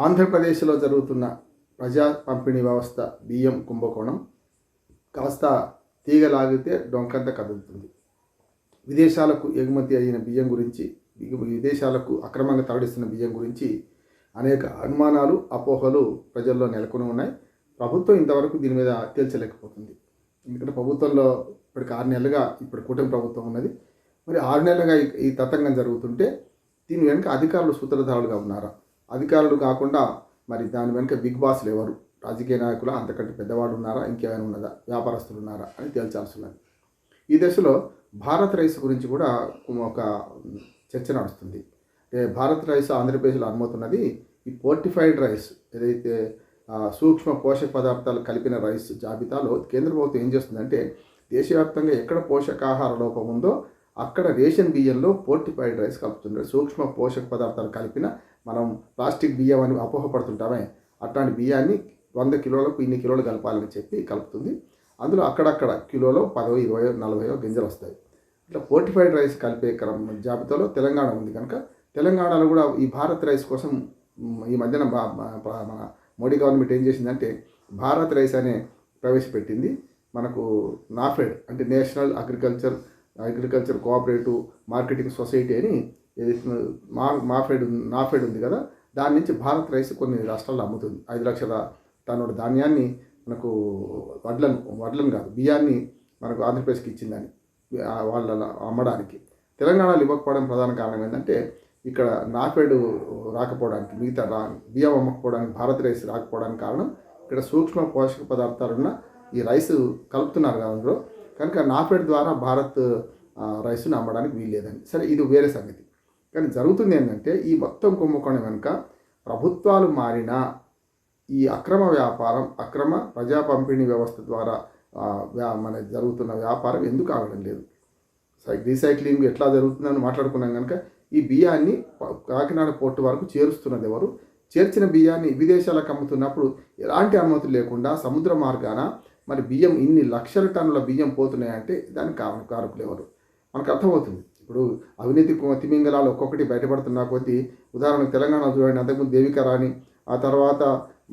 ఆంధ్రప్రదేశ్లో జరుగుతున్న ప్రజా పంపిణీ వ్యవస్థ బియ్యం కుంభకోణం కాస్త తీగలాగితే డొంకంత కదులుతుంది. విదేశాలకు ఎగుమతి అయిన బియ్యం గురించి విదేశాలకు అక్రమంగా తరలిస్తున్న బియ్యం గురించి అనేక అనుమానాలు అపోహలు ప్రజల్లో నెలకొని ఉన్నాయి. ప్రభుత్వం ఇంతవరకు దీని మీద తేల్చలేకపోతుంది. ఎందుకంటే ప్రభుత్వంలో ఇప్పటికి ఆరు నెలలుగా ఇప్పుడు కూటమి ప్రభుత్వం ఉన్నది. మరి ఆరు నెలలుగా ఈ- ఈ తతంగం జరుగుతుంటే దీని వెనుక అధికారులు సూత్రధారులుగా ఉన్నారా? అధికారులు కాకుండా మరి దాని వెనుక బిగ్ బాస్లు ఎవరు? రాజకీయ నాయకులు? అంతకంటే పెద్దవాళ్ళు ఉన్నారా? ఇంకేమైనా ఉన్నదా? వ్యాపారస్తులు ఉన్నారా? అని తేల్చాల్సి ఉన్నది. ఈ దశలో భారత్ రైస్ గురించి కూడా ఒక చర్చ నడుస్తుంది. భారత్ రైస్ ఆంధ్రప్రదేశ్లో అమ్ముతున్నది ఈ పోర్టిఫైడ్ రైస్. ఏదైతే సూక్ష్మ పోషక పదార్థాలు కలిపిన రైస్ జాబితాలో కేంద్ర ప్రభుత్వం ఏం చేస్తుందంటే దేశవ్యాప్తంగా ఎక్కడ పోషకాహార లోపం ఉందో అక్కడ రేషన్ బియ్యంలో పోర్టిఫైడ్ రైస్ కలుపుతుంది సూక్ష్మ పోషక పదార్థాలు కలిపిన మనం ప్లాస్టిక్ బియ్యం అని అపోహపడుతుంటామే. అట్లాంటి బియ్యాన్ని వంద కిలోలకు ఇన్ని కిలోలు కలపాలని చెప్పి కలుపుతుంది. అందులో అక్కడక్కడ కిలోలో పదో ఇరవయో నలభైయో గింజలు వస్తాయి. ఇట్లా ఫోర్టిఫైడ్ రైస్ కలిపే క్రమ జాబితాలో తెలంగాణ ఉంది కనుక తెలంగాణలో కూడా ఈ భారత్ రైస్ కోసం ఈ మధ్యన మన మోడీ గవర్నమెంట్ ఏం చేసిందంటే భారత్ రైస్ అనే ప్రవేశపెట్టింది. మనకు నాఫెడ్ అంటే national agriculture agriculture cooperative marketing society అని మా మాఫెడ్ నాఫెడ్ ఉంది కదా దాని నుంచి భారత్ రైస్ కొన్ని రాష్ట్రాల్లో అమ్ముతుంది. ఐదు లక్షల తనోడు ధాన్యాన్ని మనకు వడ్లను వడ్లను కాదు బియ్యాన్ని మనకు ఆంధ్రప్రదేశ్కి ఇచ్చిందని వాళ్ళ అమ్మడానికి. తెలంగాణలో ఇవ్వకపోవడం ప్రధాన కారణం ఏంటంటే ఇక్కడ నాఫెడ్ రాకపోవడానికి మిగతా రా బియ్యం అమ్మకపోవడానికి భారత్ రైస్ రాకపోవడానికి కారణం ఇక్కడ సూక్ష్మ పోషక పదార్థాలున్న ఈ రైస్ కలుపుతున్నారు కదా అందులో కనుక నాఫెడ్ ద్వారా భారత్ ఆ, రైస్ను అమ్మడానికి వీల్లేదని. సరే ఇది వేరే సంగతి. కానీ జరుగుతుంది ఏంటంటే ఈ మొత్తం కుంభకోణం వెనుక ప్రభుత్వాలు మారినా ఈ అక్రమ వ్యాపారం అక్రమ ప్రజా పంపిణీ వ్యవస్థ ద్వారా వ్యా- మన జరుగుతున్న వ్యాపారం ఎందుకు ఆగడం లేదు? సై- రీసైక్లింగ్ ఎట్లా జరుగుతుందని మాట్లాడుకున్నాం కనుక ఈ బియ్యాన్ని కాకినాడ పోర్టు వరకు చేరుస్తున్నది ఎవరు? చేర్చిన బియ్యాన్ని విదేశాలకు అమ్ముతున్నప్పుడు ఎలాంటి అనుమతులు లేకుండా సముద్ర మార్గాన మరి బియ్యం ఇన్ని లక్షల టన్నుల బియ్యం పోతున్నాయంటే దానికి కారణ కారకులు ఎవరు? మనకు అర్థమవుతుంది. ఇప్పుడు అవినీతి తిమింగలాలు ఒక్కొక్కటి బయటపడుతున్న కొద్దీ ఉదాహరణకు తెలంగాణ చూడండి అంతకుముందు దేవిక రాణి ఆ తర్వాత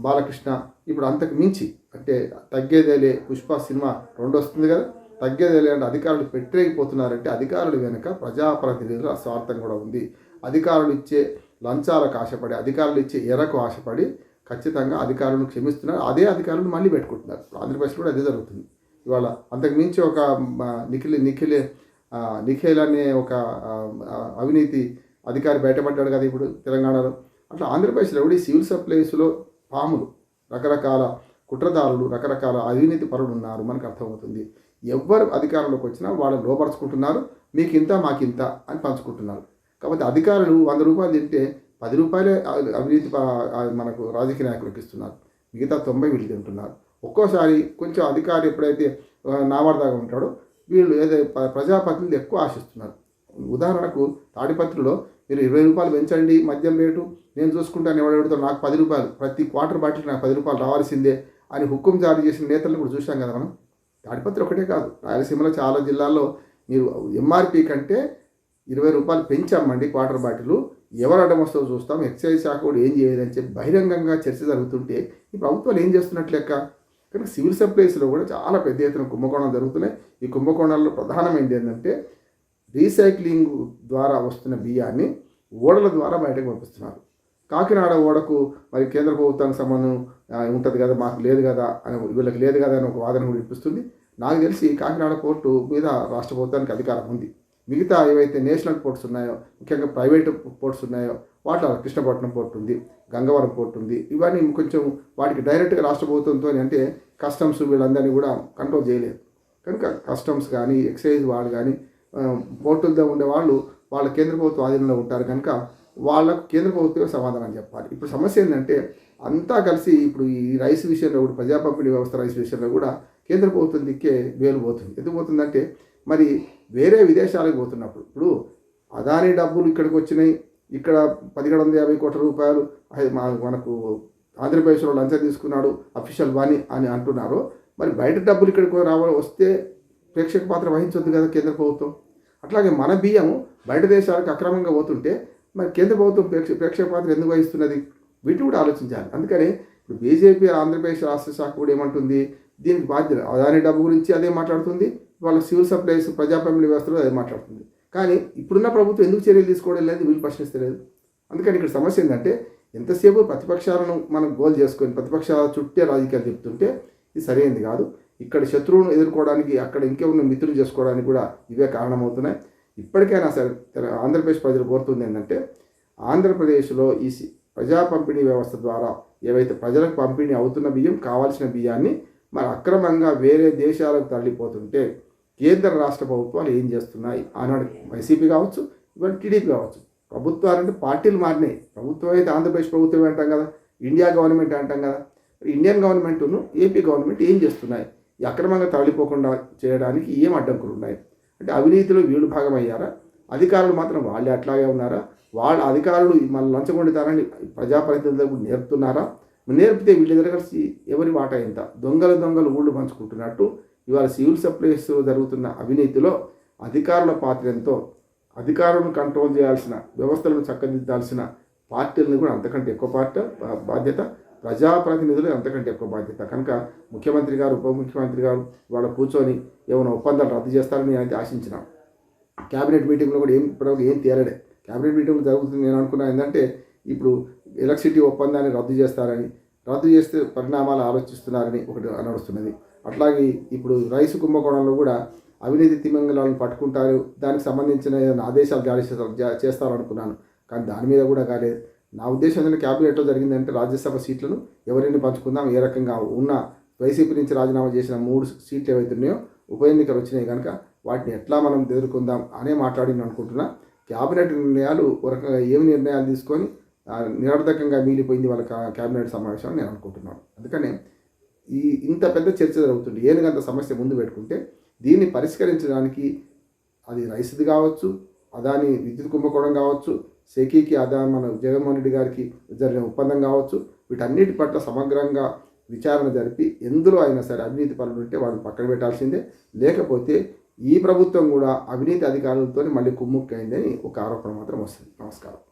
బాలకృష్ణ ఇప్పుడు అంతకు మించి అంటే తగ్గేదేలే పుష్ప సినిమా రెండు వస్తుంది కదా తగ్గేదేలే అంటే అధికారులు పెట్టేయిపోతున్నారంటే అధికారులు వెనుక ప్రజాప్రతినిధుల స్వార్థం కూడా ఉంది. అధికారులు ఇచ్చే లంచాలకు ఆశపడి అధికారులు ఇచ్చే ఎరకు ఆశపడి ఖచ్చితంగా అధికారులను క్షమిస్తున్నారు. అదే అధికారులు మళ్ళీ పెట్టుకుంటున్నారు. ఆంధ్రప్రదేశ్ ఆంధ్రప్రదేశ్లో కూడా అదే జరుగుతుంది. ఇవాళ అంతకు మించి ఒక మ, నిఖిల్ నిఖేల్ అనే ఒక అవినీతి అధికారి బయటపడ్డాడు కదా ఇప్పుడు తెలంగాణలో. అట్లా ఆంధ్రప్రదేశ్లో కూడా ఈ సివిల్ సప్లైస్లో పాములు రకరకాల కుట్రదారులు రకరకాల అవినీతి పరులు ఉన్నారు మనకు అర్థమవుతుంది. ఎవరు అధికారంలోకి వచ్చినా వాళ్ళు లోపరుచుకుంటున్నారు మీకు ఇంత మాకు ఇంత అని పంచుకుంటున్నారు. కాబట్టి అధికారులు వంద రూపాయలు తింటే పది రూపాయలే అవినీతి మనకు రాజకీయ నాయకులకు ఇస్తున్నారు. మిగతా తొంభై వీళ్ళు తింటున్నారు. ఒక్కోసారి కొంచెం అధికారి ఎప్పుడైతే ఆ, నావాడదాగా ఉంటాడో వీళ్ళు ఏదో ప- ప్రజాప్రతినిధులు ఎక్కువ ఆశిస్తున్నారు. ఉదాహరణకు తాడిపత్రిలో మీరు ఇరవై రూపాయలు పెంచండి మద్యం రేటు నేను చూసుకుంటాను ఎవడు ఎవడితో నాకు పది రూపాయలు ప్రతి క్వార్టర్ బాటిల్ నాకు పది రూపాయలు రావాల్సిందే అని హుక్కుం జారీ చేసిన నేతలను కూడా చూసాం కదా మనం. తాడిపత్రి ఒకటే కాదు రాయలసీమలో చాలా జిల్లాల్లో మీరు ఎంఆర్పి కంటే ఇరవై రూపాయలు పెంచామండి క్వార్టర్ బాటిల్. ఎవరు అడ్డం వస్తుందో చూస్తాం. ఎక్సైజ్ శాఖ కూడా ఏం చేయదని చెప్పి బహిరంగంగా చర్చ జరుగుతుంటే ఈ ప్రభుత్వాలు ఏం చేస్తున్నట్లు కనుక సివిల్ సప్లైస్లో కూడా చాలా పెద్ద ఎత్తున కుంభకోణం జరుగుతున్నాయి. ఈ కుంభకోణాల్లో ప్రధానమైనది ఏంటంటే రీసైక్లింగ్ ద్వారా వస్తున్న బియ్యాన్ని ఓడల ద్వారా బయటకు పంపిస్తున్నారు. కాకినాడ ఓడకు మరి కేంద్ర ప్రభుత్వానికి సంబంధం ఉంటుంది కదా మాకు లేదు కదా అని వీళ్ళకి లేదు కదా అని ఒక వాదన కూడా వినిపిస్తుంది. నాకు తెలిసి కాకినాడ పోర్టు మీద రాష్ట్ర ప్రభుత్వానికి అధికారం ఉంది. మిగతా ఏవైతే నేషనల్ పోర్ట్స్ ఉన్నాయో ముఖ్యంగా ప్రైవేట్ పోర్ట్స్ ఉన్నాయో వాటిలో కృష్ణపట్నం పోర్ట్ ఉంది గంగవరం పోర్ట్ ఉంది. ఇవన్నీ కొంచెం వాటికి డైరెక్ట్గా రాష్ట్ర ప్రభుత్వంతో అంటే కస్టమ్స్ వీళ్ళందరినీ కూడా కంట్రోల్ చేయలేదు. కనుక కస్టమ్స్ కానీ ఎక్సైజ్ వాళ్ళు కానీ పోర్టులతో ఉండే వాళ్ళు వాళ్ళ కేంద్ర ప్రభుత్వ ఆధీనంలో ఉంటారు. కనుక వాళ్ళకు కేంద్ర ప్రభుత్వమే సమాధానం చెప్పాలి. ఇప్పుడు సమస్య ఏంటంటే అంతా కలిసి ఇప్పుడు ఈ రైస్ విషయంలో కూడా ప్రజా పంపిణీ వ్యవస్థ రైస్ విషయంలో కూడా కేంద్ర ప్రభుత్వం దిక్కే వేలు పోతుంది ఎందుకు పోతుందంటే మరి వేరే విదేశాలకు పోతున్నప్పుడు ఇప్పుడు అదాని డబ్బులు ఇక్కడికి వచ్చినాయి ఇక్కడ పదిహేడు వందల యాభై కోట్ల రూపాయలు మనకు ఆంధ్రప్రదేశ్లో లంచం తీసుకున్నాడు అఫీషియల్ వాణి అని అంటున్నారు. మరి బయట డబ్బులు ఇక్కడికి రావాలి వస్తే ప్రేక్షక పాత్ర వహించొద్దు కదా కేంద్ర ప్రభుత్వం? అట్లాగే మన బియ్యం బయట దేశాలకు అక్రమంగా పోతుంటే మరి కేంద్ర ప్రభుత్వం ప్రేక్ష ప్రేక్షక పాత్ర ఎందుకు వహిస్తున్నది? వీటిని కూడా ఆలోచించాలి. అందుకని ఇప్పుడు బీజేపీ ఆంధ్రప్రదేశ్ రాష్ట్ర శాఖ కూడా ఏమంటుంది? దీనికి బాధ్యత అదాని డబ్బు గురించి అదే మాట్లాడుతుంది. వాళ్ళ సివిల్ సప్లైస్ ప్రజాప్రతినిధి వ్యవస్థలో అదే మాట్లాడుతుంది. కానీ ఇప్పుడున్న ప్రభుత్వం ఎందుకు చర్యలు తీసుకోవడం లేదు? వీళ్ళు ప్రశ్నిస్తలేదు. అందుకని ఇక్కడ సమస్య ఏంటంటే ఎంతసేపు ప్రతిపక్షాలను మనం గోల్ చేసుకొని ప్రతిపక్షాల చుట్టే రాజకీయాలు చెప్తుంటే ఇది సరైనది కాదు. ఇక్కడ శత్రువును ఎదుర్కోవడానికి అక్కడ ఇంకెవరిని మిత్రులు చేసుకోవడానికి కూడా ఇవే కారణమవుతున్నాయి. ఇప్పటికైనా సరే ఆంధ్రప్రదేశ్ ప్రజలు కోరుతుంది ఏంటంటే ఆంధ్రప్రదేశ్లో ఈ సి- ప్రజా పంపిణీ వ్యవస్థ ద్వారా ఏవైతే ప్రజలకు పంపిణీ అవుతున్న బియ్యం కావాల్సిన బియ్యాన్ని మరి అక్రమంగా వేరే దేశాలకు తరలిపోతుంటే కేంద్ర రాష్ట్ర ప్రభుత్వాలు ఏం చేస్తున్నాయి? ఆనాడు వైసీపీ కావచ్చు ఇవాళ టీడీపీ కావచ్చు. ప్రభుత్వాలు అంటే పార్టీలు మారినాయి. ప్రభుత్వం అయితే ఆంధ్రప్రదేశ్ ప్రభుత్వం అంటాం కదా ఇండియా గవర్నమెంట్ అంటాం కదా. ఇండియన్ గవర్నమెంట్ను ఏపీ గవర్నమెంట్ ఏం చేస్తున్నాయి? ఈ అక్రమంగా తరలిపోకుండా చేయడానికి ఏం అడ్డంకులు ఉన్నాయి? అంటే అవినీతిలో వీళ్ళు భాగమయ్యారా? అధికారులు మాత్రం వాళ్ళే అట్లాగే ఉన్నారా? వాళ్ళ అధికారులు మన లంచగొండితారని ప్రజాప్రతినిధులకు నేర్పుతున్నారా? నేర్పితే వీళ్ళిద్దరు కలిసి ఎవరి వాటా ఎంత? దొంగలు దొంగలు ఊళ్ళు పంచుకుంటున్నట్టు ఇవాళ సివిల్ సప్లైస్ జరుగుతున్న అవినీతిలో అధికారుల పాత్ర ఎంతో. అధికారులను కంట్రోల్ చేయాల్సిన వ్యవస్థలను చక్కదిద్దాల్సిన పార్టీలను కూడా అంతకంటే ఎక్కువ పార్టీ బాధ్యత ప్రజాప్రతినిధులు అంతకంటే ఎక్కువ బాధ్యత. కనుక ముఖ్యమంత్రి గారు ఉప ముఖ్యమంత్రి గారు వాళ్ళ కూర్చొని ఏమైనా ఒప్పందాలు రద్దు చేస్తారని నేనైతే ఆశించిన. క్యాబినెట్ మీటింగ్లో కూడా ఏం ఇప్పటివరకు ఏం తేలడే క్యాబినెట్ మీటింగ్ జరుగుతుంది నేను అనుకున్నా ఏంటంటే ఇప్పుడు ఎలక్ట్రిసిటీ ఒప్పందాన్ని రద్దు చేస్తారని రద్దు చేస్తే పరిణామాలు ఆలోచిస్తున్నారని ఒకటి నడుస్తున్నది అట్లాగే ఇప్పుడు రైసు కుంభకోణంలో కూడా అవినీతి తిమంగళాలను పట్టుకుంటారు. దానికి సంబంధించిన ఏదైనా ఆదేశాలు జారీ చేస్తారు అనుకున్నాను చేస్తారనుకున్నాను. కానీ దాని మీద కూడా కాలేదు. నా ఉద్దేశం ఏంటంటే క్యాబినెట్లో జరిగిందంటే రాజ్యసభ సీట్లను ఎవరిని పంచుకుందాం. ఏ రకంగా ఉన్న వైసీపీ నుంచి రాజీనామా చేసిన మూడు సీట్లు ఏవైతే ఉన్నాయో ఉప ఎన్నికలు వచ్చినాయి కనుక వాటిని ఎట్లా మనం ఎదుర్కొందాం అనే మాట్లాడి నేను అనుకుంటున్నా. క్యాబినెట్ నిర్ణయాలు రకంగా ఏమి నిర్ణయాలు తీసుకొని నిరర్థకంగా నిరర్ధకంగా మిగిలిపోయింది వాళ్ళ క్యాబినెట్ సమావేశం అని నేను అనుకుంటున్నాను. అందుకనే ఈ ఇంత పెద్ద చర్చ జరుగుతుంది. ఏనుగంత సమస్య ముందు పెట్టుకుంటే దీన్ని పరిష్కరించడానికి అది రైస్ది కావచ్చు అదాని విద్యుత్ కుంభకోణం కావచ్చు సెకీకి అదా మన జగన్మోహన్ రెడ్డి గారికి జరిగిన ఒప్పందం కావచ్చు వీటన్నిటి పట్ల సమగ్రంగా విచారణ జరిపి ఎందులో అయినా సరే అవినీతి పనులు ఉంటే వాళ్ళని పక్కన పెట్టాల్సిందే. లేకపోతే ఈ ప్రభుత్వం కూడా అవినీతి అధికారులతో మళ్ళీ కుమ్ముక్కైందని ఒక ఆరోపణ మాత్రం వస్తుంది. నమస్కారం.